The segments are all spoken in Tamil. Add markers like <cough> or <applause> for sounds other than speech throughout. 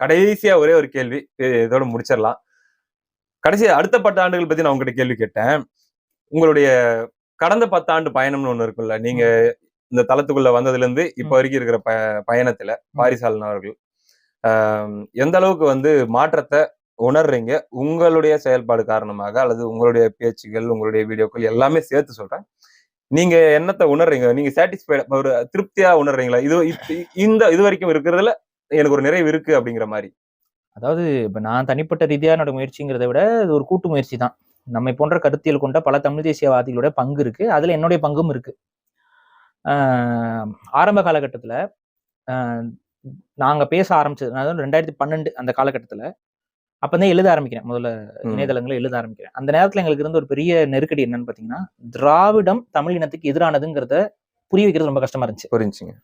கடைசியா ஒரே ஒரு கேள்வி இதோட முடிச்சிடலாம். கடைசி அடுத்த பத்து ஆண்டுகள் பத்தி நான் உங்ககிட்ட கேள்வி கேட்டேன். உங்களுடைய கடந்த பத்தாண்டு பயணம்னு ஒண்ணு இருக்குல்ல நீங்க இந்த தளத்துக்குள்ள வந்ததுல இருந்து இப்ப. வரைக்கும் இருக்கிற ப பயணத்துல பாரிசாலன் அவர்கள் எந்த அளவுக்கு வந்து மாற்றத்தை உணர்றீங்க? உங்களுடைய செயல்பாடு காரணமாக அல்லது உங்களுடைய பேச்சுகள் உங்களுடைய வீடியோக்கள் எல்லாமே சேர்த்து சொல்றேன். நீங்க என்னத்தை உணர்றீங்க? நீங்க சாட்டிஸ்ஃபைட் ஒரு திருப்தியா உணர்றீங்களா? இது இந்த இது வரைக்கும் இருக்கிறதுல எனக்கு ஒரு நிறைவு இருக்கு அப்படிங்கிற மாதிரி. அதாவது இப்ப நான் தனிப்பட்ட ரீதியா என்னோட முயற்சிங்கிறத விட இது ஒரு கூட்டு முயற்சி தான். நம்மை போன்ற கருத்தியல் கொண்ட பல தமிழ் தேசியவாதிகளோட பங்கு இருக்கு. அதுல என்னுடைய பங்கும் இருக்கு. ஆரம்ப காலகட்டத்துல ஆஹ் நாங்க பேச ஆரம்பிச்சது அதாவது ரெண்டாயிரத்தி பன்னெண்டு அந்த காலகட்டத்துல அப்பதான் எழுத ஆரம்பிக்கிறேன். முதல்ல. இணையதளங்களை எழுத ஆரம்பிக்கிறேன். அந்த நேரத்துல எங்களுக்கு இருந்த ஒரு பெரிய நெருக்கடி என்னன்னு பாத்தீங்கன்னா திராவிடம் தமிழ் இனத்துக்கு எதிரானதுங்கிறத புரிய வைக்கிறது ரொம்ப கஷ்டமா இருந்துச்சு. புரிஞ்சுங்க.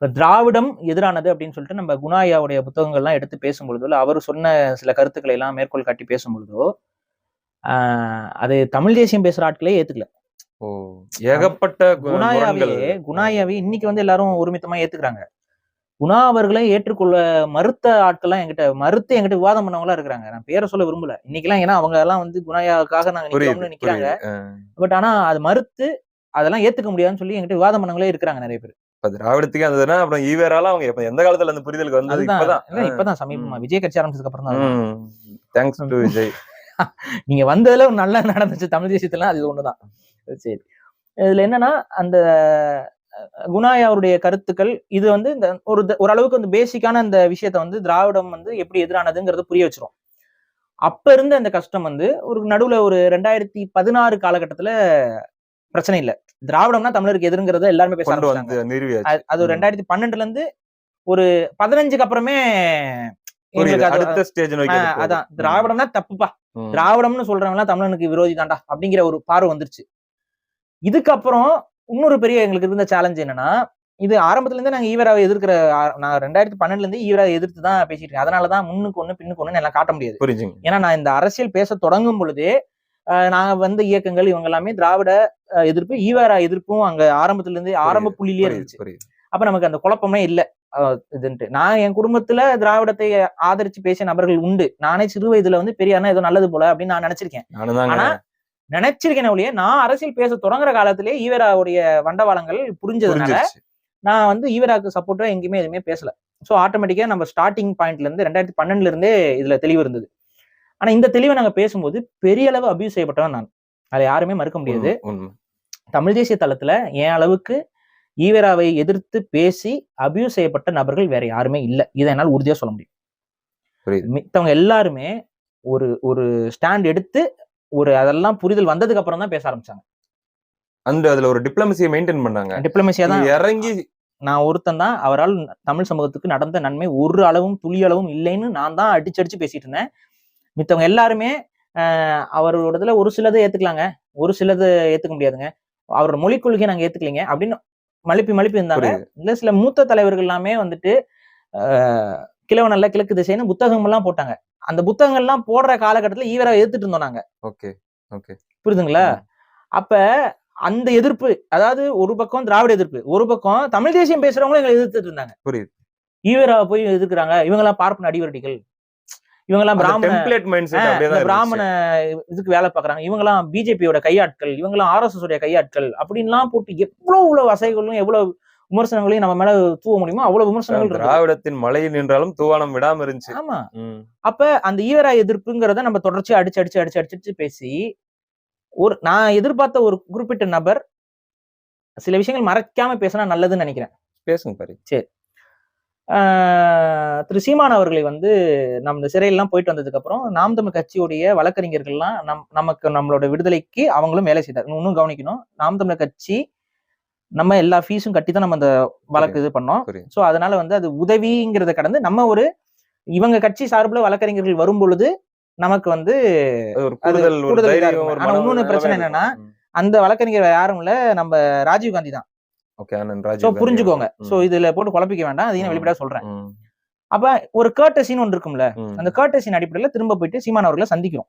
இப்ப திராவிடம் எதிரானது அப்படின்னு சொல்லிட்டு நம்ம குணாயாவுடைய புத்தகங்கள்லாம் எடுத்து பேசும்பொழுதோ இல்லை அவர் சொன்ன சில கருத்துக்களை எல்லாம் மேற்கோள் காட்டி பேசும்பொழுதோ அது தமிழ் தேசியம் பேசுற ஆட்களே ஏத்துக்கல. ஓ ஏகப்பட்ட கு- குணாயாவே இன்னைக்கு வந்து எல்லாரும் ஒருமித்தமா ஏத்துக்கிறாங்க. குணா அவர்களை ஏற்றுக்கொள்ள மறுத்த ஆட்கள்லாம் என்கிட்ட மறுத்து என்கிட்ட விவாதம் பண்ணவங்களா இருக்கிறாங்க. நான் பேரை சொல்ல விரும்பல. இன்னைக்கெல்லாம் ஏன்னா அவங்க எல்லாம் வந்து குணாயாவுக்காக நாங்க புரியுது நிக்கிறோம்னு நிக்கிறாங்க. பட் ஆனா அது மறுத்து அதெல்லாம் ஏத்துக்க முடியாதுன்னு சொல்லி என்கிட்ட விவாதம் பண்ணவங்களே இருக்கிறாங்க நிறைய பேர். இப்ப திராவிடத்துக்கு இருந்ததுன்னா அப்புறம் ஈவேரால அவங்க எந்த காலத்துல அந்த புரிதலுக்கு வந்தது? இப்பதான். இப்பதான் சமீபமா. விஜய் கட்சி ஆரம்பிச்சதுக்கு அப்புறம் தான் தேங்க்ஸ் டு விஜய் நீங்க வந்ததுல ஒரு நல்லா நடந்துச்சு. தமிழ் தேசியத்துல அது ஒண்ணுதான். சரி. இதுல என்னன்னா அந்த குணாய் அவருடைய கருத்துக்கள் இது வந்து இந்த ஒரு ஓரளவுக்கு வந்து பேசிக்கான அந்த விஷயத்த வந்து திராவிடம் வந்து எப்படி எதிரானதுங்கிறத புரிய வச்சிரும். அப்ப இருந்த அந்த கஷ்டம் வந்து ஒரு நடுவுல ஒரு ரெண்டாயிரத்தி பதினாறு காலகட்டத்துல பிரச்சனை இல்ல. திராவிடம்னா தமிழருக்கு எதிர்ங்கிறத எல்லாருமே பேச அது-. ரெண்டாயிரத்தி பன்னெண்டுல இருந்து ஒரு பதினஞ்சுக்கு அப்புறமே. அதான். திராவிடம்னா தப்புப்பா. திராவிடம்னு சொல்றவங்க எல்லாம் தமிழனுக்கு விரோதி தான்டா அப்படிங்கிற ஒரு பார்வை வந்துருச்சு. இதுக்கப்புறம் இன்னொரு பெரிய எங்களுக்கு இருந்த சேலஞ்ச் என்னன்னா இது ஆரம்பத்துல இருந்தே நாங்க ஈவராவை எதிர்க்கிற நான் ரெண்டாயிரத்தி பன்னெண்டுல இருந்து ஈவராவை எதிர்த்து தான் பேசிட்டு இருக்கேன். அதனாலதான் முன்னுக்கு ஒண்ணு பின்னுக்கு ஒண்ணு எல்லாம் காட்ட முடியாது. ஏன்னா நான் இந்த அரசியல் பேச தொடங்கும் பொழுதே ஆஹ் நாங்க வந்த இயக்கங்கள் இவங்க எல்லாமே திராவிட எதிர்ப்பு ஈவரா எதிர்ப்பும் அங்க ஆரம்பத்துல இருந்து ஆரம்ப புள்ளிலேயே இருந்துச்சு. அப்ப நமக்கு அந்த குழப்பமே இல்ல. இதுன்ட்டு. நான் என் குடும்பத்துல திராவிடத்தை ஆதரிச்சு பேசிய நபர்கள் உண்டு. நானே சிறு வயதுல வந்து பெரியார்னா ஏதோ நல்லது போல அப்படின்னு நான் நினைச்சிருக்கேன். ஆனா நினைச்சிருக்கேன் ஒழிய நான் அரசியல் பேச தொடங்குற காலத்திலே ஈவராவுடைய வண்டவாளங்கள் புரிஞ்சதுனால நான் வந்து ஈவராக்கு சப்போர்ட்டா எங்கேயுமே எதுவுமே பேசல. ஸோ ஆட்டோமேட்டிக்கா நம்ம ஸ்டார்டிங் பாயிண்ட்ல இருந்து ரெண்டாயிரத்தி பன்னெண்டுல இருந்தே இதுல தெளிவு இருந்தது. ஆனா இந்த தெளிவை நாங்க பேசும்போது பெரிய அளவு அபியூஸ் செய்யப்பட்டவன் நான். அதை யாருமே மறுக்க முடியாது. தமிழ் தேசிய தளத்துல என் அளவுக்கு ஈவராவை எதிர்த்து பேசி அபியூஸ் செய்யப்பட்ட நபர்கள் வேற யாருமே இல்லை. இதை என்னால் உறுதியா சொல்ல முடியும். மித்தவங்க எல்லாருமே ஒரு ஒரு ஸ்டாண்ட் எடுத்து ஒரு அதெல்லாம் புரிதல் வந்ததுக்கு அப்புறம் தான் பேச ஆரம்பிச்சாங்க. அந்த அதுல ஒரு டிப்ளமசியை மெயின்டைன் பண்ணாங்க. டிப்ளமேசியா தான் இறங்கி நான் ஒருத்தன் தான் அவரால் தமிழ் சமூகத்துக்கு நடந்த நன்மை ஒரு அளவும் துளி அளவும் இல்லைன்னு நான் தான் அடிச்சடிச்சு பேசிட்டு இருந்தேன். மித்தவங்க எல்லாருமே அவரோடதுல ஒரு சிலதை ஏத்துக்கலாங்க. ஒரு சிலது ஏத்துக்க முடியாதுங்க. அவரோட மொழிக் கொள்கையை நாங்க ஏத்துக்கலைங்க அப்படின்னு மழுப்பி மழுப்பி இருந்தாங்க. இல்ல சில மூத்த தலைவர்கள் எல்லாமே வந்துட்டு கிழவனல்ல கிழக்கு திசைன்னு புத்தகம் எல்லாம் போட்டாங்க. அந்த புத்தகங்கள்லாம் போடுற காலகட்டத்துல ஈவரா எதிர்த்துட்டு இருந்தோம் நாங்க. Okay okay. புரியுதுங்களா? அப்ப அந்த எதிர்ப்பு அதாவது ஒரு பக்கம் திராவிட எதிர்ப்பு ஒரு பக்கம் தமிழ் தேசியம் பேசுறவங்களும் எங்களை எதிர்த்துட்டு இருந்தாங்க. புரியுது. ஈவரா போய் எதிர்க்கிறாங்க. இவங்கெல்லாம் பார்ப்பன அடிவரடிகள். இவங்கெல்லாம் பிராமண பிராமண. இதுக்கு வேலை பார்க்கறாங்க இவங்கெல்லாம் பிஜேபியோட கையாட்கள் இவங்கெல்லாம் ஆர்எஸ்எஸ் உடைய கையாட்கள் அப்படின்லாம் போட்டு எவ்வளவு இவ்வளவு வசைகளும் எவ்வளவு விமர்சனங்களையும் நம்ம மேல தூவ முடியுமோ அவ்வளவு விமர்சனங்கள். திராவிடத்தின் மலை நின்றாலும் தூவானம் விடாம இருந்துச்சு ஆமா. அப்ப அந்த ஈவரா எதிர்ப்புங்கிறத நம்ம தொடர்ச்சியா அடிச்சு அடிச்சு அடிச்சு அடிச்சு பேசி ஒரு நான் எதிர்பார்த்த ஒரு குறிப்பிட்ட நபர் சில விஷயங்கள் மறைக்காம பேசினா நல்லதுன்னு நினைக்கிறேன் பேசுங்க பாரு ஆஹ் திரு சீமான் அவர்களை வந்து நம்ம சிறையெல்லாம் போயிட்டு வந்ததுக்கு அப்புறம் நாம் தமிழ் கட்சியுடைய வழக்கறிஞர்கள்லாம் நம் நமக்கு நம்மளோட விடுதலைக்கு அவங்களும் வேலை செய்தார். இன்னும் கவனிக்கணும். நாம் தமிழர் கட்சி நம்ம எல்லா ஃபீஸும் கட்டி தான் நம்ம அந்த வழக்கு இது பண்ணோம். ஸோ அதனால வந்து அது உதவிங்கிறத கடந்து நம்ம ஒரு இவங்க கட்சி சார்பில் வழக்கறிஞர்கள் வரும் பொழுது நமக்கு வந்து கூடுதல் இன்னொன்னு பிரச்சனை என்னன்னா, அந்த வழக்கறிஞர் யாரும் இல்ல நம்ம ராஜீவ் காந்தி தான். ஓகே ஆனந்த் சோ புரிஞ்சுக்கோங்க. சோ இதுல போட்டு குழப்பிக்க வேண்டாம் அதையும். வெளிப்படையா சொல்றேன். அப்ப ஒரு கேர்டசின்னு ஒன்று இருக்கும்ல. அந்த கேர்டசின் அடிப்படையில திரும்ப போயிட்டு சீமான் அவர்களை சந்திக்கிறோம்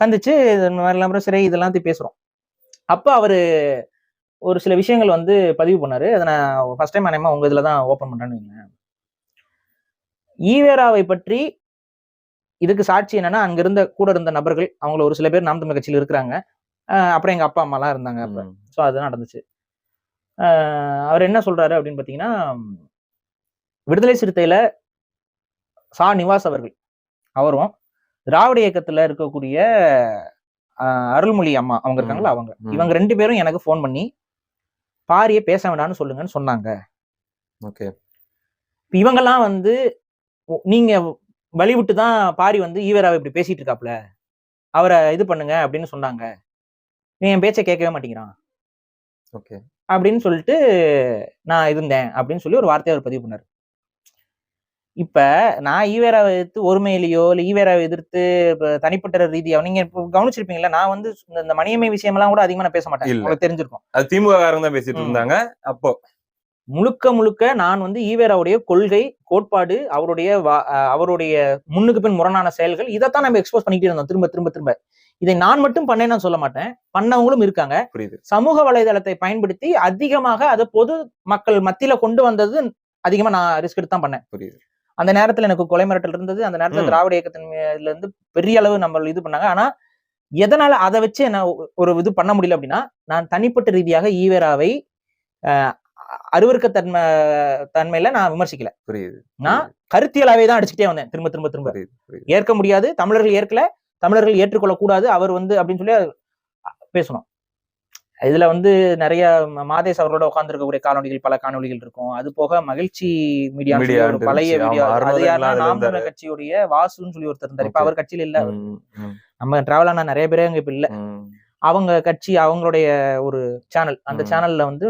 சந்திச்சு இது மாதிரி எல்லாம் சிறை இதெல்லாம் பேசுறோம் அப்ப அவரு ஒரு சில விஷயங்கள் வந்து பதிவு பண்ணாரு அதை நான் ஃபர்ஸ்ட் டைம் அனைமா உங்க இதுல தான் ஓப்பன் பண்றேன்னு. ஈவேராவை பற்றி இதுக்கு சாட்சி என்னன்னா அங்க இருந்த கூட இருந்த நபர்கள் அவங்கள ஒரு சில பேர் நாம் தமிழர் கட்சியில் இருக்கிறாங்க அப்புறம் எங்க அப்பா அம்மா எல்லாம் இருந்தாங்க அப்ப. ஸோ அது நடந்துச்சு அவர் என்ன சொல்றாரு அப்படின்னு பாத்தீங்கன்னா விடுதலை சிறுத்தையில சா நிவாஸ் அவர்கள் அவரும் திராவிட இயக்கத்துல இருக்கக்கூடிய அருள்மொழி அம்மா அவங்க இருக்காங்களா அவங்க. இவங்க ரெண்டு பேரும் எனக்கு ஃபோன் பண்ணி பாரியை பேச வேண்டாம்னு சொல்லுங்கன்னு சொன்னாங்க. ஓகே. இப்ப இவங்கெல்லாம் வந்து நீங்க வழிவிட்டு தான் பாரி வந்து ஈவராவை இப்படி பேசிட்டு இருக்காப்ல. அவரை இது பண்ணுங்க அப்படின்னு சொன்னாங்க. நீ என் பேச்சை கேட்கவே மாட்டேங்கிறான். ஓகே. அப்படின்னு சொல்லிட்டு நான் இருந்தேன் அப்படின்னு சொல்லி ஒரு வார்த்தையை அவர் பதிவு பண்ணாரு. இப்ப நான் ஈவேராவை எதிர்த்து ஒருமையிலையோ இல்ல ஈவேராவை எதிர்த்து இப்ப தனிப்பட்ட ரீதியா நீங்க இப்போ கவனிச்சிருப்பீங்களா நான் வந்து இந்த- மணியம்மை விஷயமெல்லாம் கூட அதிகமா நான் பேச மாட்டேன். உங்களுக்கு தெரிஞ்சிருக்கும். அது திமுக தான் பேசிட்டு. இருந்தாங்க அப்போ. முழுக்க முழுக்க நான் வந்து ஈவேராவுடைய கொள்கை கோட்பாடு அவருடைய அவருடைய முன்னுக்கு பின் முரணான செயல்கள் இதைத்தான் நம்ம எக்ஸ்போஸ் பண்ணிக்கிட்டே இருந்தோம். திரும்ப திரும்ப திரும்ப. இதை நான் மட்டும் பண்ணேன்னு நான் சொல்ல மாட்டேன். பண்ணவங்களும் இருக்காங்க. புரியுது. சமூக வலைதளத்தை பயன்படுத்தி அதிகமாக அதை பொது மக்கள் மத்தியில கொண்டு வந்தது அதிகமா நான் ரிஸ்க் எடுத்து தான் பண்ணேன். புரியுது. அந்த நேரத்துல எனக்கு கொலை மிரட்டல் இருந்தது. அந்த நேரத்துல. திராவிட இயக்கத்தின் மேல இருந்து பெரிய அளவு நம்ம இது பண்ணாங்க. ஆனா எதனால அதை வச்சு என்ன ஒரு இது பண்ண முடியல அப்படின்னா நான் தனிப்பட்ட ரீதியாக ஈவேராவை அஹ், அருவருக்கத்தன்மை தன்மையில நான் விமர்சிக்கல. புரியுது. நான் கருத்தியலாவே தான் அடிச்சுட்டே வந்தேன். திரும்ப திரும்ப திரும்ப. ஏற்க முடியாது. தமிழர்கள் ஏற்கல. தமிழர்கள் ஏற்றுக்கொள்ள கூடாது அவர் வந்து அப்படின்னு சொல்லி பேசணும் இதுல வந்து நிறைய மாதேஷ் அவரோட உட்கார்ந்துருக்கக்கூடிய காணொலிகள் பல காணொலிகள் இருக்கும் அது போக மகிழ்ச்சி மீடியா ஒரு பழைய. வீடியோ அது யாருன்னா கட்சியுடைய வாசுன்னு சொல்லி ஒருத்தர் இருந்தார் இப்ப. அவர் கட்சியில இல்ல நம்ம டிராவல் ஆனா நிறைய பேரே அங்க இப்ப இல்ல. அவங்க கட்சி அவங்களுடைய ஒரு சேனல் அந்த. சேனல்ல வந்து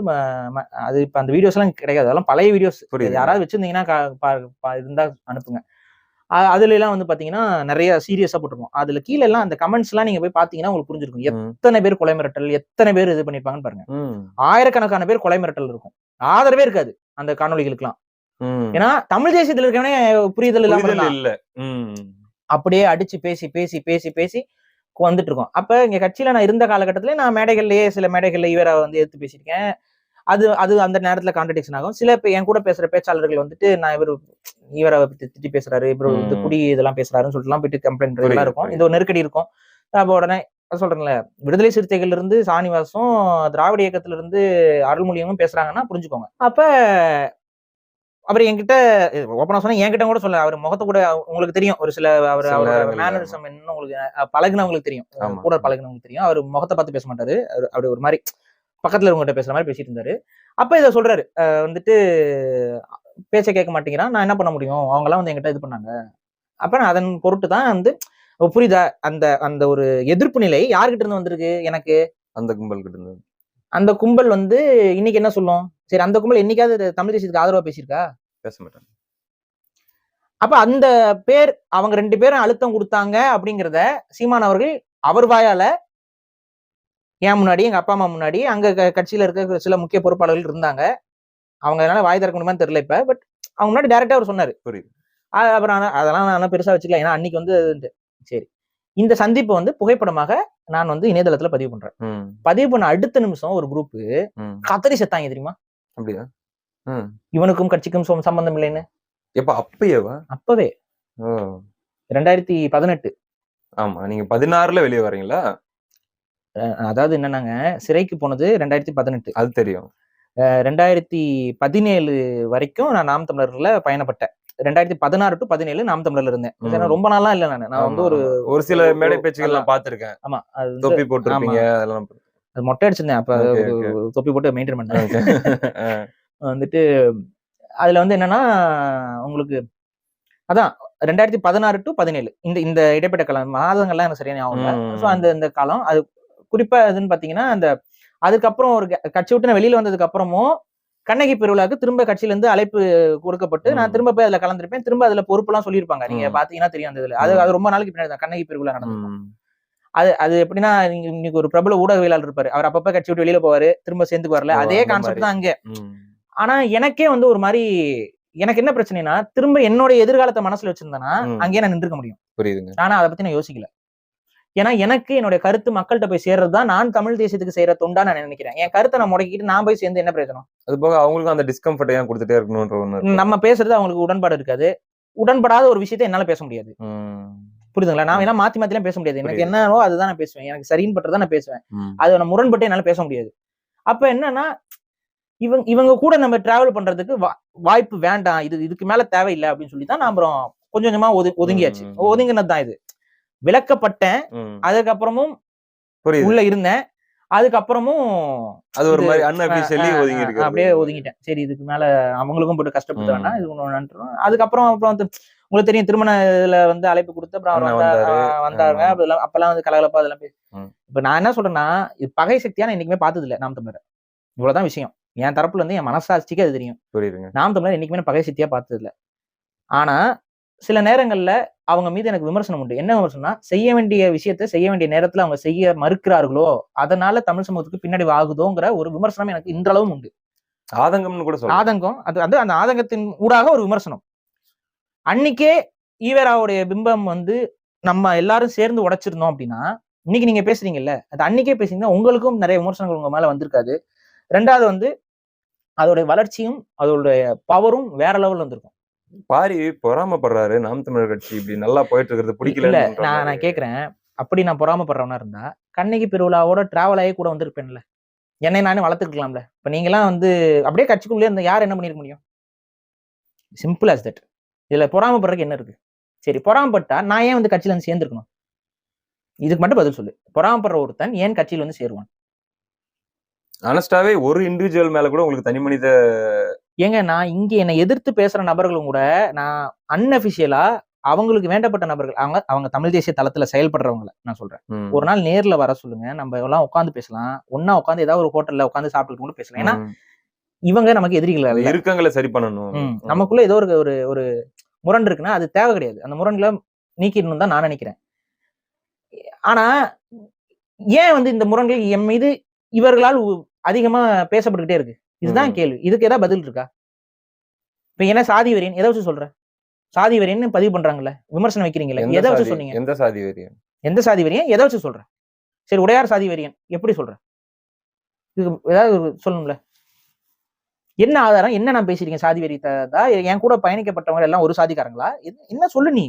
அது இப்ப அந்த வீடியோஸ் எல்லாம் கிடையாது அதெல்லாம் பழைய வீடியோஸ். யாராவது வச்சிருந்தீங்கன்னா இருந்தா அனுப்புங்க அ- அதுல எல்லாம் வந்து பாத்தீங்கன்னா நிறைய சீரியஸா போட்டிருப்போம் அதுல கீழ எல்லாம் அந்த கமெண்ட்ஸ் எல்லாம் நீங்க போய் பாத்தீங்கன்னா உங்களுக்கு புரிஞ்சிருக்கும். எத்தனை பேர் கொலை மிரட்டல் எத்தனை பேர் இது பண்ணிருப்பாங்கன்னு பாருங்க. ஆயிரக்கணக்கான பேர் கொலை மிரட்டல் இருக்கும். ஆதரவே இருக்காது அந்த காணொளிகளுக்கெல்லாம். ம். ஏன்னா தமிழ் தேசியத்துல இருக்கவனே புரிதல் இல்லாம புரிதல் இருந்தான். இல்ல. அப்படியே அடிச்சு பேசி பேசி பேசி பேசி வந்துட்டு இருக்கோம் அப்ப இங்க கட்சியில நான் இருந்த காலகட்டத்துல நான் மேடைகள்லயே சில மேடைகள்ல இவரை வந்து எடுத்து பேசியிருக்கேன். அது அது அந்த நேரத்துல கான்ட்ரடிக்ஷன் ஆகும். சில என் கூட பேசுற பேச்சாளர்கள் வந்துட்டு நான் இவர் இவரை திட்டி பேசுறாரு இவர் வந்து. குடி இதெல்லாம் பேசுறாருன்னு சொல்லிட்டுலாம் போயிட்டு கம்ப்ளைண்ட் இதெல்லாம் இருக்கும். இந்த ஒரு நெருக்கடி இருக்கும். அப்ப உடனே சொல்றேன்ல விடுதலை சிறுத்தைகள் இருந்து சாணிவாசும் திராவிட இயக்கத்துல இருந்து அருள்மொழியமும் பேசுறாங்கன்னா புரிஞ்சுக்கோங்க. அப்ப அவர் என்கிட்ட ஓப்பனா சொன்னா என்கிட்ட கூட சொல்ல அவர் முகத்தை கூட உங்களுக்கு தெரியும். ஒரு சில அவர் நேரங்கள்ல, மேனரிசம் என்ன உங்களுக்கு பழகுனவங்களுக்கு தெரியும். கூட பழகுனவங்களுக்கு தெரியும். அவர் முகத்தை பார்த்து பேச மாட்டாரு. அவரு- அப்படி ஒரு மாதிரி பக்கத்துல இருக்கவங்ககிட்ட பேசுற மாதிரி பேசிட்டு இருந்தாரு. அப்ப இதை சொல்றாரு. அஹ், வந்துட்டு பேச்ச கேட்க மாட்டேங்கிறான். நான் என்ன பண்ண முடியும்? அவங்க எல்லாம் வந்து என்கிட்ட இது பண்ணாங்க. அப்ப நான் அதன் பொருட்டு தான் வந்து புரியுதா? அந்த அந்த ஒரு எதிர்ப்பு நிலை யார்கிட்ட இருந்து வந்திருக்கு? எனக்கு. அந்த கும்பல் கிட்ட இருந்து. அந்த கும்பல் வந்து இன்னைக்கு என்ன சொல்லும்? சரி அந்த கும்பல் என்னைக்காவது தமிழ் தேசியத்துக்கு ஆதரவா பேசியிருக்கா? பேச மாட்டாங்க. அப்ப அந்த பேர் அவங்க ரெண்டு பேரும் அழுத்தம் கொடுத்தாங்க அப்படிங்கிறத சீமான் அவர்கள் அவர் வாயால என் முன்னாடி எங்க அப்பா அம்மா முன்னாடி அங்க கட்சியில இருக்க சில முக்கிய பொறுப்பாளர்கள் இருந்தாங்க. அவங்க அதனால வாய் திறக்க முடியுமான்னு தெரியல இப்ப பட் அவங்க முன்னாடி டைரக்டா அவர் சொன்னாரு. புரியுது. அப்புறம் ஆனா- அதெல்லாம் நான் பெருசா வச்சுக்கல. ஏன்னா அன்னைக்கு வந்து சரி. இந்த சந்திப்பு வந்து புகைப்படமாக நான் வந்து இணையதளத்துல பதிவு பண்றேன். பதிவு பண்ண அடுத்த நிமிஷம் ஒரு குரூப். கத்தரி செத்தாங்க தெரியுமா அப்படியா. இவனுக்கும் கட்சிக்கும் சம்பந்தம் இல்லைன்னு. எப்ப அப்பயேவா? அப்பவே. ஓ. ரெண்டாயிரத்தி பதினெட்டு. ஆமா நீங்க பதினாறுல வெளியே வரீங்களா அதாவது என்னன்னாங்க சிறைக்கு போனது ரெண்டாயிரத்தி பதினெட்டு. அது தெரியும். ரெண்டாயிரத்தி பதினேழு வரைக்கும் நான் நாம் தமிழர்ல பயணப்பட்டேன். ரெண்டாயிரத்தி பதினாறு டு பதினேழு நாம் தமிழர்ல இருந்தேன். ஏன்னா ரொம்ப நாளா இல்ல நான். நான் வந்து ஒரு. ஒரு சில மேடை பேச்சுகள் நான் பாத்திருக்கேன் ஆமா அது தொப்பி போட்டிருப்பீங்க அதெல்லாம் அது மொட்டை அடிச்சிருந்தேன். அப்ப தொப்பி போட்டு மெயின்டைன் பண்ணேன். வந்துட்டு அதுல வந்து என்னன்னா உங்களுக்கு அதான் ரெண்டாயிரத்தி பதினாறு டு பதினேழு. இந்த இந்த இடைப்பட்ட காலம் மாதங்கள்லாம் எனக்கு சரியான ஞாபகம். ஸோ அந்த இந்த காலம் அது குறிப்பா எதுன்னு பாத்தீங்கன்னா அந்த அதுக்கப்புறம் ஒரு கட்சி விட்டு நான் வெளியில வந்ததுக்கு அப்புறமும் கண்ணகி பெருவிழாக்கு திரும்ப கட்சியில இருந்து அழைப்பு கொடுக்கப்பட்டு நான். திரும்ப போய் அதுல கலந்துருப்பேன். திரும்ப அதுல பொறுப்புலாம் சொல்லியிருப்பாங்க. நீங்க. பாத்தீங்கன்னா தெரியும் அந்த இதுல. அது. அது ரொம்ப நாளைக்கு பின்னாடி தான். கண்ணகி பெருவிழா நடந்தது. அது அது எப்படின்னா நீங்க இன்னைக்கு ஒரு பிரபல ஊடகவியலாளர் இருப்பாரு. அவர் அப்பப்ப கட்சி விட்டு வெளியில போவாரு. திரும்ப சேர்ந்துக்கு வரல. அதே கான்செப்ட். தான் அங்கே. ஆனா எனக்கே வந்து ஒரு மாதிரி எனக்கு என்ன பிரச்சனைனா திரும்ப என்னோட எதிர்காலத்தை மனசுல வச்சிருந்தேன்னா. அங்கேயே நான் நின்றுக்க முடியும். புரியுதுங்க. ஆனா அதை பத்தி நான் யோசிக்கல. ஏன்னா எனக்கு என்னுடைய கருத்து மக்கள்கிட்ட போய் சேர்றது தான் நான் தமிழ் தேசியத்துக்கு செய்யற தொண்டா நான் நினைக்கிறேன். என் கருத்தை நான் முடக்கிட்டு நான் போய் சேர்ந்து என்ன பிரயோஜனம்? அது போக அவங்களுக்கும் அந்த டிஸ்கம்ஃபர்ட் ஏன் கொடுத்துட்டே இருக்கணும்ன்ற ஒண்ணு இருக்கு. நம்ம பேசுறது அவங்களுக்கு உடன்பாடு இருக்காது. உடன்படாத ஒரு விஷயத்தை என்னால பேச முடியாது. புரியுதுங்களா? நான் வேணா மாத்தி மாத்திலாம் பேச முடியாது. எனக்கு. என்னவோ அதுதான் நான் பேசுவேன். எனக்கு சரின்னு பட்டதான் நான் பேசுவேன். அது நான் முரண்பட்டு என்னால பேச முடியாது. அப்ப என்னன்னா இவங்க இவங்க கூட நம்ம டிராவல் பண்றதுக்கு வாய்ப்பு வேண்டாம். இது இதுக்கு மேல தேவையில்லை அப்படின்னு சொல்லி தான் நான் அப்புறம் கொஞ்சம் கொஞ்சமா ஒது ஒதுங்கியாச்சு. ஒதுங்கினது தான் இது. விளக்கப்பட்டேன். அதுக்கப்புறமும் உள்ள இருந்தேன். அதுக்கப்புறமும் அது ஒரு மாதிரி அன்அபிஷியலி ஒதுங்கி அப்படியே ஒதுங்கிட்டேன். சரி இதுக்கு மேல அவங்களுக்கும் போட்டு கஷ்டப்பட்டு ம். வேணாம் இது நன்றும். அதுக்கப்புறம் அப்புறம் வந்து உங்களுக்கு தெரியும் திருமண இதுல வந்து அழைப்பு கொடுத்து அப்புறம் அவர் அண்ணா வந்தா- வந்தாரு. ஆ, வந்தாங்க ஆமா. அப்பெல்லாம் வந்து கலகலப்பா அதெல்லாம் பேசி. இப்ப நான் என்ன சொல்றேன்னா இது பகை சக்தியா நான் என்னைக்குமே பார்த்தது இல்ல நாம் தமிழர். இவ்வளவுதான் விஷயம். என் தரப்புல இருந்து என் மனசாட்சிக்கு அது தெரியும். நாம் தமிழர் என்னைக்குமே பகை சக்தியா பார்த்தது இல்ல ஆனா சில நேரங்கள்ல அவங்க மீது எனக்கு விமர்சனம் உண்டு. என்ன விமர்சனம்னா செய்ய வேண்டிய விஷயத்தை செய்ய வேண்டிய நேரத்துல அவங்க செய்ய மறுக்கிறார்களோ அதனால தமிழ் சமூகத்துக்கு பின்னாடி ஆகுதோங்கிற ஒரு விமர்சனம் எனக்கு இன்றளவும் உண்டு. ஆதங்கம்னு கூட ஆதங்கம் அது அது அந்த ஆதங்கத்தின் ஊடாக ஒரு விமர்சனம். அன்னைக்கே ஈவேராவுடைய பிம்பம் வந்து நம்ம எல்லாரும் சேர்ந்து உடைச்சிருந்தோம் அப்படின்னா இன்னைக்கு நீங்க பேசுறீங்கல்ல அது அன்னைக்கே பேசுறீங்கன்னா உங்களுக்கும் நிறைய விமர்சனங்கள் உங்க மேல வந்திருக்காது. ரெண்டாவது வந்து அதோடைய வளர்ச்சியும் அதோடைய பவரும் வேற லெவல்ல வந்திருக்கும். பாரி பொறாமப்படுறாரு நாம் தமிழர் கட்சி. இப்படி நல்லா போயிட்டு இருக்கிறது பிடிக்கல நான் நான் கேக்குறேன். அப்படி நான் பொறாமப்படுறவனா இருந்தா கண்ணகி பெருவிழாவோட டிராவல் ஆகி கூட வந்திருப்பேன்ல. என்னை நானே வளர்த்துக்கலாம்ல இப்ப நீங்களாம் வந்து அப்படியே கட்சிக்குள்ளே இருந்த யார் என்ன பண்ணிருக்க முடியும்? சிம்பிள் as தட் இதுல பொறாமப்படுறதுக்கு என்ன இருக்கு? சரி பொறாமப்பட்டா நான் ஏன் வந்து கட்சியில வந்து சேர்ந்துருக்கணும்? இதுக்கு மட்டும் பதில் சொல்லு. பொறாமப்படுற ஒருத்தன் ஏன் கட்சியில வந்து சேருவான்? அனஸ்டாவே ஒரு இண்டிவிஜுவல் மேல கூட உங்களுக்கு தனி மனித ஏங்க நான் இங்க என்னை எதிர்த்து பேசுற நபர்களும் கூட நான் அன்அபிஷியலா அவங்களுக்கு வேண்டப்பட்ட நபர்கள் அவங்க அவங்க தமிழ் தேசிய தளத்துல செயல்படுறவங்கள நான் சொல்றேன். ஒரு நாள் நேர்ல வர சொல்லுங்க நம்ம எல்லாம் உட்காந்து பேசலாம். ஒன்னா உட்காந்து ஏதாவது ஒரு ஹோட்டல்ல உட்காந்து சாப்பிட்டு கூட பேசலாம். ஏன்னா. இவங்க நமக்கு எதிரிகள். இருக்கங்களை சரி பண்ணணும். நமக்குள்ள ஏதோ ஒரு ஒரு ஒரு முரண் இருக்குன்னா அது தேவை கிடையாது. அந்த முரண்களை நீக்கிடணும் தான் நான் நினைக்கிறேன். ஆனா ஏன் வந்து இந்த முரண்கள் என் மீது இவர்களால் அதிகமா பேசப்பட்டுக்கிட்டே இருக்கு? இதுதான். கேள்வி. இதுக்கு ஏதாவது பதில் இருக்கா? இப்ப என்ன சாதி வெறியன் எதை வச்சு சொல்ற? சாதி வெறியன்னு பதிவு பண்றாங்கல்ல விமர்சனம் வைக்கிறீங்களே எதை வச்சு சொன்னீங்க? எந்த சாதி வெறியன் எந்த சாதி வெறியன் எதை வச்சு சொல்ற? சரி உடையார் சாதி வெறியன் எப்படி சொல்ற? இது ஏதாவது சொல்லணும்ல. என்ன ஆதாரம் என்ன நான் பேசிருக்கேன் சாதி வெறி என் கூட பயணிக்கப்பட்டவங்க எல்லாம் ஒரு சாதிக்காரங்களா? என்ன- சொல்லு நீ?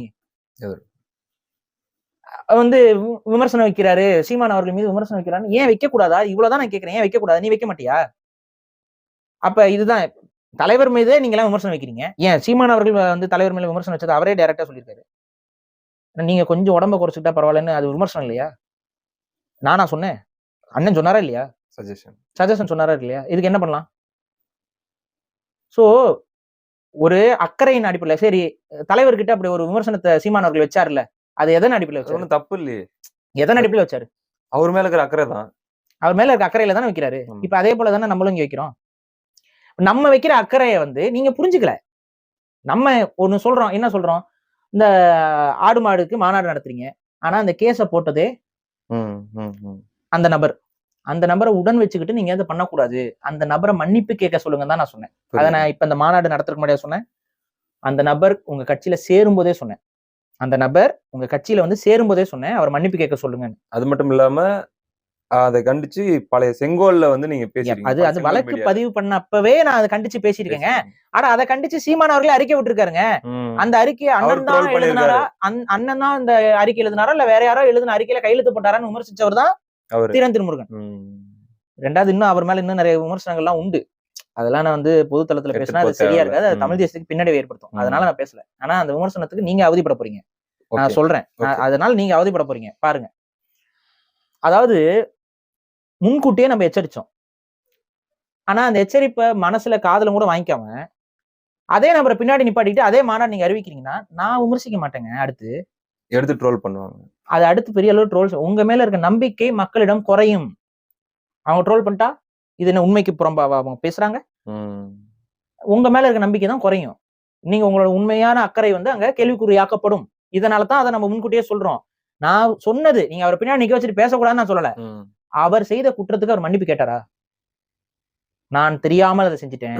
வந்து விமர்சனம் வைக்கிறாரு சீமான் அவர்கள் மீது விமர்சனம் வைக்கிறான்னு ஏன் வைக்க கூடாதா இவ்வளவுதான் நான் கேக்குறேன். ஏன் வைக்க கூடாது நீ வைக்க மாட்டியா? அப்ப இதுதான் தலைவர் மீதே நீங்க எல்லாம் விமர்சனம் வைக்கிறீங்க. ஏன்? சீமான் அவர்கள் வந்து தலைவர் மேல விமர்சனம் வச்சது அவரே டைரக்டா சொல்லியிருக்காரு. நீங்க கொஞ்சம் உடம்ப குறைச்சிட்டா பரவாயில்லன்னு அது விமர்சனம் இல்லையா? நானா சொன்னேன். அண்ணன் சொன்னாரா இல்லையா? சஜஷன் சஜஷன் சொன்னாரா இல்லையா? இதுக்கு என்ன பண்ணலாம்? சோ ஒரு அக்கறையின் அடிப்படையில் சரி தலைவர்கிட்ட அப்படி ஒரு விமர்சனத்தை சீமான் அவர்கள் வச்சாருல்ல அது எதன் அடிப்படையில் வச்சாரு? தப்பு இல்லையே. எதன் அடிப்படையில் வச்சாரு? அவர் மேல இருக்கிற அக்கறை தான். அவர் மேல இருக்க அக்கறையில தானே வைக்கிறாரு. இப்ப அதே போல தானே நம்மளும் இங்க வைக்கிறோம். நம்ம வைக்கிற அக்கறையை வந்து நீங்க புரிஞ்சுக்கல. நம்ம ஒண்ணு சொல்றோம் என்ன சொல்றோம்? இந்த ஆடு மாடுக்கு மாநாடு நடத்துறீங்க. ஆனா அந்த கேஸை போட்டதே. அந்த நபர். அந்த நபரை உடன் வச்சுக்கிட்டு நீங்க அதை பண்ணக்கூடாது. அந்த நபரை மன்னிப்பு கேட்க சொல்லுங்க தான் நான் சொன்னேன். அதை. நான் இப்ப இந்த மாநாடு நடத்துறதுக்கு முன்னாடியே சொன்னேன். அந்த நபர் உங்க கட்சியில சேரும்போதே சொன்னேன். அந்த நபர் உங்க கட்சியில வந்து சேரும்போதே சொன்னேன். அவர் மன்னிப்பு கேட்க சொல்லுங்க அது மட்டும் இல்லாம அதை கண்டிச்சு பழைய செங்கோல்ல வந்து நீங்க பேசுறீங்க அது அது வழக்கு பதிவு பண்ணப்பவே நான் அதை கண்டிச்சு பேசியிருக்கேங்க. ஆனா அதை கண்டிச்சு சீமான் அவர்களே அறிக்கை விட்டுருக்காருங்க. அந்த அறிக்கையை அவர் அண்ணன் தான் எழுதினாரா? அண்ணன் தான் இந்த அறிக்கை எழுதினாரா? இல்ல வேற யாரோ எழுதின அறிக்கையில கையெழுத்து போட்டாரான்னு விமர்சிச்சவர் தான் தீரன் திருமுருகன். ரெண்டாவது இன்னும் அவர் மேல இன்னும் நிறைய விமர்சனங்கள்லாம் உண்டு. அதெல்லாம் நான் வந்து பொது தளத்துல பேசினா அது சரியா. இருக்காது. அது. தமிழ் தேசத்துக்கு பின்னாடி ஏற்படுத்தும். அதனால நான் பேசல. ஆனா அந்த விமர்சனத்துக்கு நீங்க அவதிப்பட போறீங்க. நான். சொல்றேன். அதனால நீங்க அவதிப்பட போறீங்க. பாருங்க. அதாவது முன்கூட்டியே நம்ம எச்சரிச்சோம். ஆனா அந்த எச்சரிப்பை மனசுல காதுல கூட வாங்கிக்காம அதே நபரை பின்னாடி நிப்பாட்டிட்டு அதே மாநாடு நீங்க அறிவிக்கிறீங்கன்னா நான் விமர்சிக்க மாட்டேங்க அடுத்து. எடுத்து ட்ரோல் பண்ணுவாங்க. அது அடுத்து பெரிய அளவு ட்ரோல்ஸ் உங்க மேல இருக்க நம்பிக்கை மக்களிடம் குறையும். அவங்க ட்ரோல் பண்ணிட்டா இது என்ன உண்மைக்கு புறம்பாவா அவங்க பேசுறாங்க. உங்க மேல இருக்க நம்பிக்கை தான் குறையும். நீங்க உங்களோட உண்மையான அக்கறை வந்து அங்க கேள்விக்குறியாக்கப்படும். இதனால தான் அதை நம்ம முன்கூட்டியே சொல்றோம். நான் சொன்னது நீங்க அவர் பின்னாடி நிக்க வச்சுட்டு பேசக்கூடாதுன்னு நான் சொல்லல. அவர் செய்த குற்றத்துக்கு அவர் மன்னிப்பு கேட்டாரா? நான் தெரியாமல் அதை செஞ்சுட்டேன்.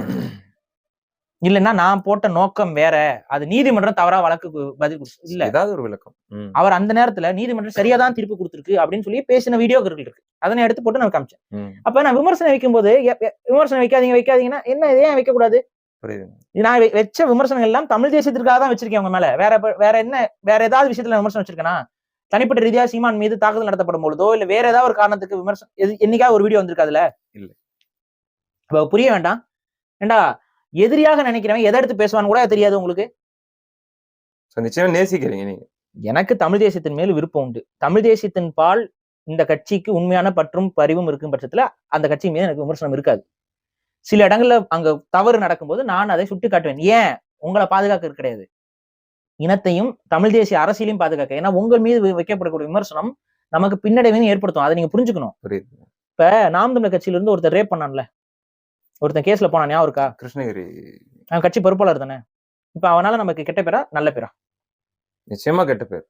இல்லைன்னா நான் போட்ட நோக்கம் வேற. அது நீதிமன்றம் தவறா வழக்கு பதில் இல்ல. ஏதாவது ஒரு விளக்கம். அவர் அந்த நேரத்துல நீதிமன்றம் சரியா தான் தீர்ப்பு கொடுத்துருக்கு அப்படின்னு சொல்லி பேசின வீடியோக்கள் இருக்கு. அதனை எடுத்து போட்டு நான் காமிச்சேன். அப்ப நான் விமர்சனம் வைக்கும்போது எ- எ- விமர்சனம் வைக்காதீங்க வைக்காதீங்கன்னா என்ன ஏன் வைக்க கூடாது நான் வச்ச விமர்சனங்கள் எல்லாம் தமிழ் தேசியத்திற்காக தான் வச்சிருக்கேன் உங்க மேல. வேற வேற என்ன வேற ஏதாவது விஷயத்துல விமர்சனம் வச்சிருக்கேனா? தனிப்பட்ட ரீதியா சீமான் மீது தாக்குதல் நடத்தப்படும் பொழுதோ இல்ல வேற ஏதாவது ஒரு காரணத்துக்கு விமர்சனம் என்னைக்காவது ஒரு வீடியோ வந்திருக்கு அதுல? இல்ல. அப்ப புரிய வேண்டாம். ஏண்டா எதிரியாக நினைக்கிறவன் எதை எடுத்து பேசுவான்னு கூட தெரியாது உங்களுக்கு? நிச்சயமா நேசிக்கிறீங்க நீங்க. எனக்கு தமிழ் தேசியத்தின் மேல் விருப்பம் உண்டு. தமிழ் தேசியத்தின் பால் இந்த கட்சிக்கு உண்மையான பற்றும் பரிவும் இருக்கும் பட்சத்துல அந்த கட்சி மீது எனக்கு விமர்சனம் இருக்காது. சில இடங்கள்ல அங்க தவறு நடக்கும்போது நான் அதை சுட்டி காட்டுவேன் ஏன்? உங்களை பாதுகாக்க கிடையாது. இனத்தையும் தமிழ் தேசிய அரசியலையும் பாதுகாக்க. ஏன்னா உங்கள் மீது வைக்கப்படக்கூடிய விமர்சனம் நமக்கு பின்னடைவையும் ஏற்படுத்தும். அதை நீங்க புரிஞ்சுக்கணும். இப்ப நாம் தமிழர் கட்சியில இருந்து ஒருத்தர் ரேப் பண்ணான்ல. ஒருத்தன் கேஸ்ல போனான். ஞாபகம் இருக்கா கிருஷ்ணகிரி. அவன் கட்சி பொறுப்பாளர் தானே. இப்ப அவனால நமக்கு கெட்ட பேரா நல்ல பேரா? நிச்சயமா கெட்ட பேர்.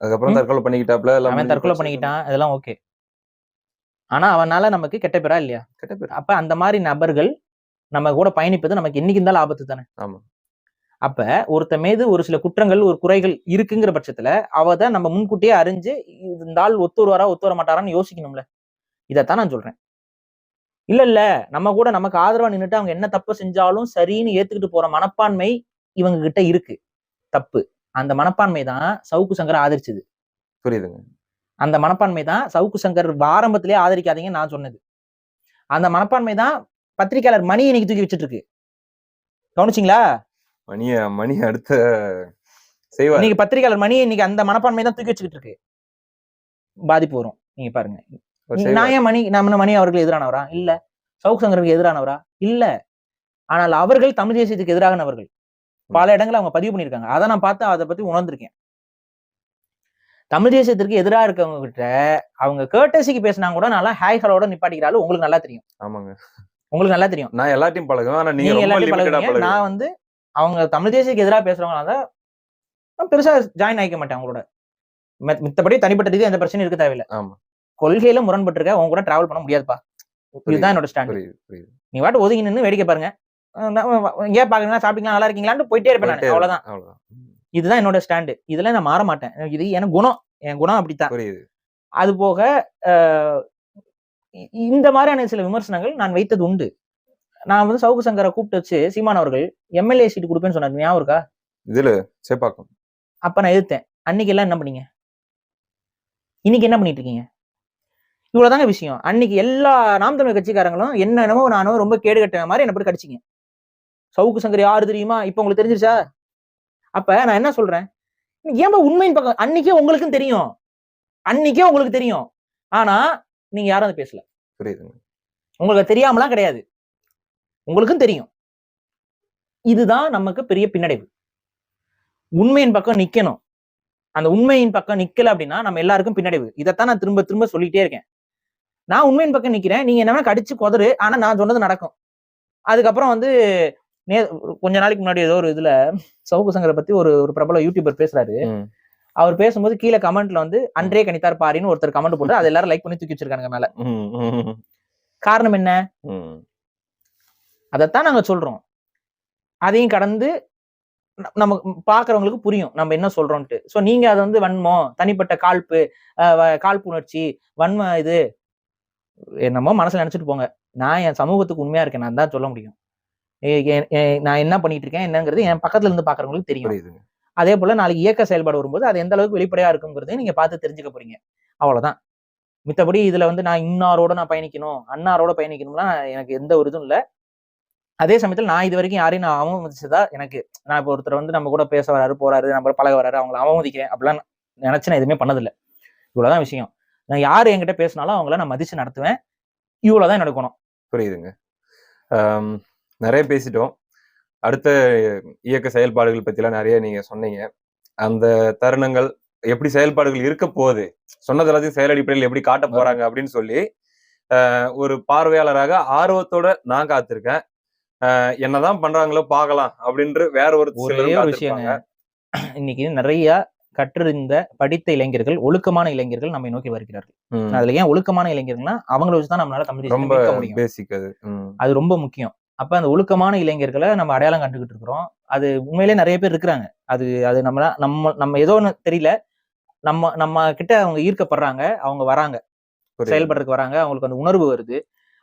அதுக்கப்புறம். தற்கொலை பண்ணிக்கிட்டாப்ல எல்லாம் அவன் தற்கொலை. பண்ணிக்கிட்டான். இதெல்லாம் ஓகே. ஆனா அவனால நமக்கு கெட்ட பேரா இல்லையா? கெட்ட பேர். அப்ப அந்த மாதிரி நபர்கள் நம்ம கூட பயணிப்பது நமக்கு என்னைக்கு இருந்தாலும் ஆபத்து தானே. ஆமா. அப்ப ஒருத்த மீது ஒரு சில குற்றங்கள் ஒரு குறைகள் இருக்குங்கிற பட்சத்துல அவ தான் நம்ம முன்கூட்டியே அறிஞ்சு இந்த ஆள் ஒத்து வருவாரா ஒத்து வர மாட்டாரான்னு யோசிக்கணும்ல. இதைத்தான் நான் சொல்றேன். இல்ல இல்ல நம்ம கூட நமக்கு ஆதரவா நின்னுட்டு அவங்க என்ன தப்பு செஞ்சாலும் சரின்னு ஏத்துக்கிட்டு போற மனப்பான்மை இவங்க கிட்ட இருக்கு. தப்பு. அந்த மனப்பான்மை தான் சவுக்கு சங்கர் ஆதரிச்சது. புரியுதுங்க. அந்த மனப்பான்மை தான் சவுக்கு சங்கர் ஆரம்பத்திலே ஆதரிக்காதீங்கன்னு நான் சொன்னது. அந்த மனப்பான்மை தான் பத்திரிக்கையாளர் மணி இன்னைக்கு தூக்கி வச்சுட்டு இருக்கு. கவனிச்சிங்களா? மணிய மணி அடுத்த செய்வார். இன்னைக்கு பத்திரிக்கையாளர் மணி இன்னைக்கு அந்த மனப்பான்மை தான் தூக்கி வச்சுக்கிட்டு இருக்கு. பாதிப்பு வரும். நீங்க பாருங்க. நான் ஏன் மணி நம்ம மணி அவர்கள் எதிரானவரா? இல்ல. சவுக்கு சங்கருக்கு எதிரானவரா? இல்ல. ஆனால் அவர்கள் தமிழ் தேசியத்துக்கு எதிரானவர்கள். பல இடங்களை அவங்க பதிவு பண்ணியிருக்காங்க. அதை நான் பார்த்து அதை பத்தி உணர்ந்திருக்கேன். தமிழ் தேசியத்திற்கு எதிராக இருக்கவங்க கிட்ட அவங்க கேட்டசிக்கு பேசினா கூட நல்லா ஹாய்களோட நிப்பாட்டிக்கிறாலும் உங்களுக்கு நல்லா தெரியும். ஆமாங்க. உங்களுக்கு நல்லா தெரியும். நான் எல்லாத்தையும் பழகுவேன். ஆனா நீங்க எல்லாத்தையும் பழகுவீங்க. நான் வந்து அவங்க தமிழ் தேசியக்கு எதிராக பேசுறவங்களா இருந்தா நான் பெருசா ஜாயின் ஆகிக்க மாட்டேன் அவங்களோட. மத்- மித்தபடி தனிப்பட்ட ரீதியா எந்த பிரச்சனையும் இருக்க தேவையில்ல. ஆமா. கொள்கையில முரண்பட்டிருக்க அவங்க கூட டிராவல் பண்ண முடியாதுப்பா. இதுதான் என்னோட ஸ்டாண்ட் நீ வாட்டு ஒதுங்கி நின்னு வேடிக்கை பாருங்க. எங்கேயா பாக்குறீங்களா சாப்பிட்டீங்களா நல்லா இருக்கீங்களான்னு போயிட்டே இருப்பேன் அவ்வளவுதான். இதுதான் என்னோட ஸ்டாண்டு இதுல நான் மாற மாட்டேன். இது எனக்கு குணம். என் குணம் அப்படித்தான். அது போக இந்த மாதிரியான சில விமர்சனங்கள் நான் வைத்தது உண்டு. நான் வந்து சவுக்கு சங்கரை கூப்பிட்டு வச்சு சீமான் அவர்கள் எம்எல்ஏ சீட் கொடுப்பேன்னு சொன்னார். ஞாபகம் இருக்கா? இதுல சேப்பாக்கம். அப்ப நான் எதிர்த்தேன். அன்னைக்கு எல்லாம் என்ன பண்ணீங்க? இன்னைக்கு என்ன பண்ணிட்டு இருக்கீங்க? இவ்வளவுதாங்க விஷயம். அன்னைக்கு எல்லா நாம் தமிழ் கட்சிக்காரங்களும் என்ன என்னமோ நானோ ரொம்ப கேடு கட்ட மாதிரி என்ன போட்டு கடிச்சிங்க. சவுக்கு சங்கர் யாரு தெரியுமா? இப்ப உங்களுக்கு தெரிஞ்சிருச்சா? அப்ப நான் என்ன சொல்றேன்? ஏன்பா உண்மையின் பக்கம்? அன்னைக்கே உங்களுக்கும் தெரியும். அன்னைக்கே உங்களுக்கு தெரியும். ஆனா நீங்க யாரும் அதை பேசல. புரியுதுங்க. உங்களுக்கு தெரியாமலாம் கிடையாது. உங்களுக்கும் தெரியும். இதுதான் நமக்கு பெரிய பின்னடைவு. உண்மையின் பக்கம் நிக்கணும். அந்த உண்மையின் பக்கம் நிக்கல அப்படின்னா நம்ம எல்லாருக்கும் பின்னடைவு. இதைத்தான் நான் திரும்ப திரும்ப சொல்லிட்டே இருக்கேன். நான் உண்மையின் பக்கம் நிக்கிறேன். நீங்க என்ன கடிச்சு கொதறு. ஆனா நான் சொன்னது நடக்கும். அதுக்கப்புறம் வந்து நே கொஞ்ச நாளைக்கு முன்னாடி ஏதோ ஒரு இதுல சவுக்கு சங்கரை பத்தி ஒரு ஒரு பிரபல யூடியூபர் பேசுறாரு. அவர் பேசும்போது கீழே கமெண்ட்ல வந்து அன்றே கணித்தார் பாரின்னு ஒருத்தர் கமெண்ட் போட்டு அதை எல்லாரும் லைக் பண்ணி தூக்கி வச்சிருக்காங்க மேல. காரணம் என்ன. அதைத்தான் நாங்க சொல்றோம். அதையும் கடந்து நம்ம பாக்குறவங்களுக்கு புரியும். நம்ம என்ன சொல்றோம்ட்டு சோ நீங்க அதை வந்து வன்மம் தனிப்பட்ட காழ்ப்பு காழ்ப்புணர்ச்சி வன்ம இது என்னமோ மனசுல நினைச்சிட்டு போங்க. நான் என் சமூகத்துக்கு உண்மையா இருக்கேன். நான் தான் சொல்ல முடியும். நான் என்ன பண்ணிட்டு இருக்கேன்? என்னங்கிறது என் பக்கத்துல இருந்து பாக்குறவங்களுக்கு தெரியும். அதே போல நாளைக்கு இயக்க செயல்பாடு வரும்போது அது எந்த அளவுக்கு வெளிப்படையா இருக்குங்கிறதையும் நீங்க பார்த்து தெரிஞ்சுக்க போறீங்க. அவ்வளவுதான். மித்தபடி இதுல வந்து நான் இன்னாரோட நான் பயணிக்கணும் அன்னாரோட பயணிக்கணும்லாம் எனக்கு எந்த ஒரு இதுவும் இல்ல. அதே சமயத்தில் நான் இது வரைக்கும் யாரையும் நான் அவமதிச்சதா எனக்கு நான் இப்போ ஒருத்தர் வந்து நம்ம கூட பேச வராரு போறாரு நம்ம பழக வராரு அவங்கள அவமதிக்கிறேன் அப்படிலாம் நினைச்சு நான் எதுவுமே பண்ணதில்லை. இவ்வளவுதான் விஷயம். நான் யார் என்கிட்ட பேசினாலும் அவங்கள நான் மதிச்சு நடத்துவேன். இவ்வளவுதான் நடக்கணும் புரியுதுங்க. நிறைய பேசிட்டோம். அடுத்த இயக்க செயல்பாடுகள் பத்திலாம் நிறைய நீங்க சொன்னீங்க. அந்த தருணங்கள் எப்படி செயல்பாடுகள் இருக்க போகுது? சொன்னது எல்லாத்தையும் செயல் அடிப்படையில் எப்படி காட்ட போறாங்க அப்படின்னு சொல்லி ஒரு பார்வையாளராக ஆர்வத்தோட நான் காத்திருக்கேன். என்னதான் பண்றாங்களோ பார்க்கலாம் அப்படின்ற வேற ஒரு ஒரே ஒரு காத்திருப்பாங்க. <clears throat> இன்னைக்கு நிறைய கற்றறிந்த படித்த இளைஞர்கள் ஒழுக்கமான இளைஞர்கள் நம்மை நோக்கி வருகிறார்கள். அதுல ஏன் ஒழுக்கமான இளைஞர்கள்னா அவங்கள வச்சுதான் நம்மளால முடியும். பேசிக் அது. அது ரொம்ப முக்கியம். அப்ப அந்த ஒழுக்கமான இளைஞர்களை நம்ம அடையாளம் கண்டுகிட்டு இருக்கிறோம். அது உண்மையிலே நிறைய பேர் இருக்கிறாங்க. அது அது நம்மள நம்ம நம்ம ஏதோ ஒண்ணு தெரியல. நம்ம நம்ம கிட்ட அவங்க ஈர்க்கப்படுறாங்க. அவங்க வராங்க. செயல்படுறதுக்கு வராங்க. அவங்களுக்கு அந்த உணர்வு வருது.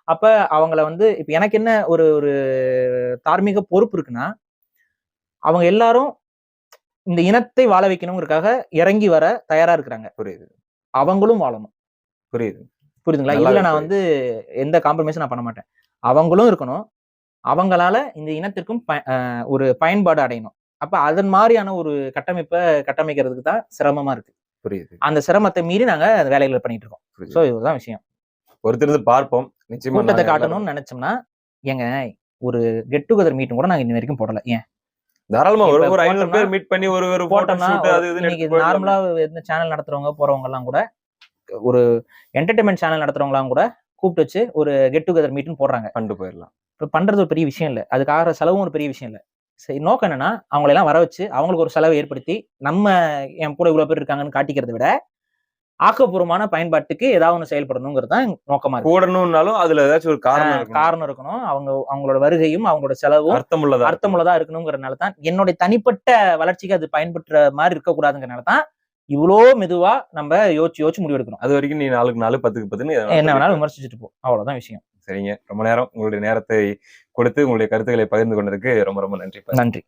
அப்ப அவங்கள வந்து இப்ப எனக்கு என்ன ஒரு ஒரு தார்மீக பொறுப்பு இருக்குன்னா அவங்க எல்லாரும் இந்த இனத்தை வாழ வைக்கணுங்கிறதுக்காக இறங்கி வர தயாரா இருக்கிறாங்க. புரியுது. அவங்களும் வாழணும். புரியுது. புரியுதுங்களா? இதுல நான் வந்து எந்த காம்ப்ரமைஸும் நான் பண்ண மாட்டேன். அவங்களும் இருக்கணும். அவங்களால இந்த இனத்திற்கும் ஒரு பயன்பாடு அடையணும். அப்ப அதன் மாதிரியான ஒரு கட்டமைப்பை கட்டமைக்கிறதுக்கு தான் சிரமமா இருக்கு. புரியுது. அந்த சிரமத்தை மீறி நாங்க வேலைகளை பண்ணிட்டு இருக்கோம். சோ இதுதான் விஷயம். பொறுத்திருந்து பார்ப்போம். கூட்டத்தை காட்டணும்னு நினைச்சோம்னா ஏங்க ஒரு கெட் டுகெதர் மீட்டிங் கூட நாங்க இன்ன வரைக்கும் போடல. ஏன்? தாராளமா ஒரு ஒரு ஐநூறு பேர் மீட் பண்ணி ஒரு ஒரு போட்டோ போட்டோம்னா இன்னைக்கு. நார்மலா எந்த சேனல் நடத்துறவங்க போறவங்க எல்லாம் கூட ஒரு என்டர்டைன்மெண்ட் சேனல் நடத்துறவங்களாம் கூட கூப்பிட்டு வச்சு ஒரு கெட் டுகெதர் மீட்னு போடுறாங்க. பண்ணிட்டு போயிடலாம். இப்ப பண்றது ஒரு பெரிய விஷயம் இல்ல. அதுக்கு ஆகிற செலவும் ஒரு பெரிய விஷயம் இல்ல. சரி நோக்கம் என்னன்னா அவங்களை எல்லாம் வர வச்சு அவங்களுக்கு ஒரு செலவை ஏற்படுத்தி நம்ம என் கூட இவ்வளவு பேர் இருக்காங்கன்னு காட்டிக்கிறதை விட ஆக்கப்பூர்வமான பயன்பாட்டுக்கு ஏதாவது ஒன்று செயல்படணுங்கிறது தான் நோக்கமா இருக்கு. கூடணும்னாலும் அதுல ஏதாச்சும் ஒரு காரணம். காரணம் இருக்கணும். அவங்க அவங்களோட வருகையும் அவங்களோட செலவும் அர்த்தம் உள்ளதா அர்த்தமுள்ளதா இருக்கணுங்கிறனால தான் என்னுடைய தனிப்பட்ட வளர்ச்சிக்கு அது பயன்படுற மாதிரி இருக்கக்கூடாதுங்கிறனால தான் இவ்வளோ மெதுவா நம்ம யோசிச்சு யோசிச்சு முடிவெடுக்கணும் அது வரைக்கும் நீ நாளுக்கு நாலு பத்துக்கு பத்துன்னு என்ன வேணாலும் விமர்சிச்சுட்டு போ. அவ்வளவுதான் விஷயம். சரிங்க. ரொம்ப நேரம் உங்களுடைய நேரத்தை கொடுத்து உங்களுடைய கருத்துக்களை பகிர்ந்து கொண்டதுக்கு ரொம்ப ரொம்ப நன்றி. நன்றி.